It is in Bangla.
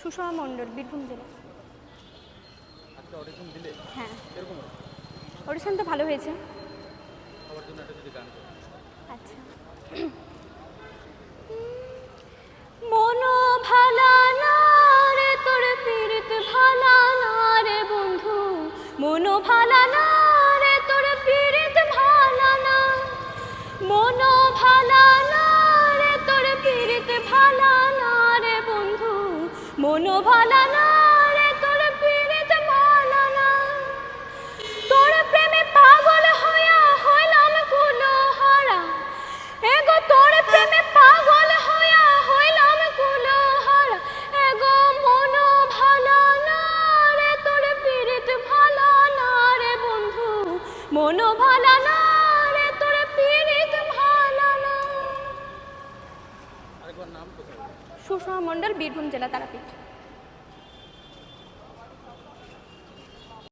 সুষমা মণ্ডল বীরভূম জেলা। হ্যাঁ। এরকম অডিশন তো ভালো হয়েছে। মনো ভালা না রে তোর পীরিত ভালা না রে বন্ধু মনো ভালা না মনো ভালা না রে তোর পীড়িত ভালা না তোর প্রেমে পাগল হইয়া হইলাম কুলহারা। এগো, তোর প্রেমে পাগল হইয়া হইলাম কুলহারা। এগো মন ভালা না রে তোর পীড়িত ভালা না রে বন্ধু। মন ভালা না সুষমা মণ্ডল বীরভূম জেলা তারাপীঠ।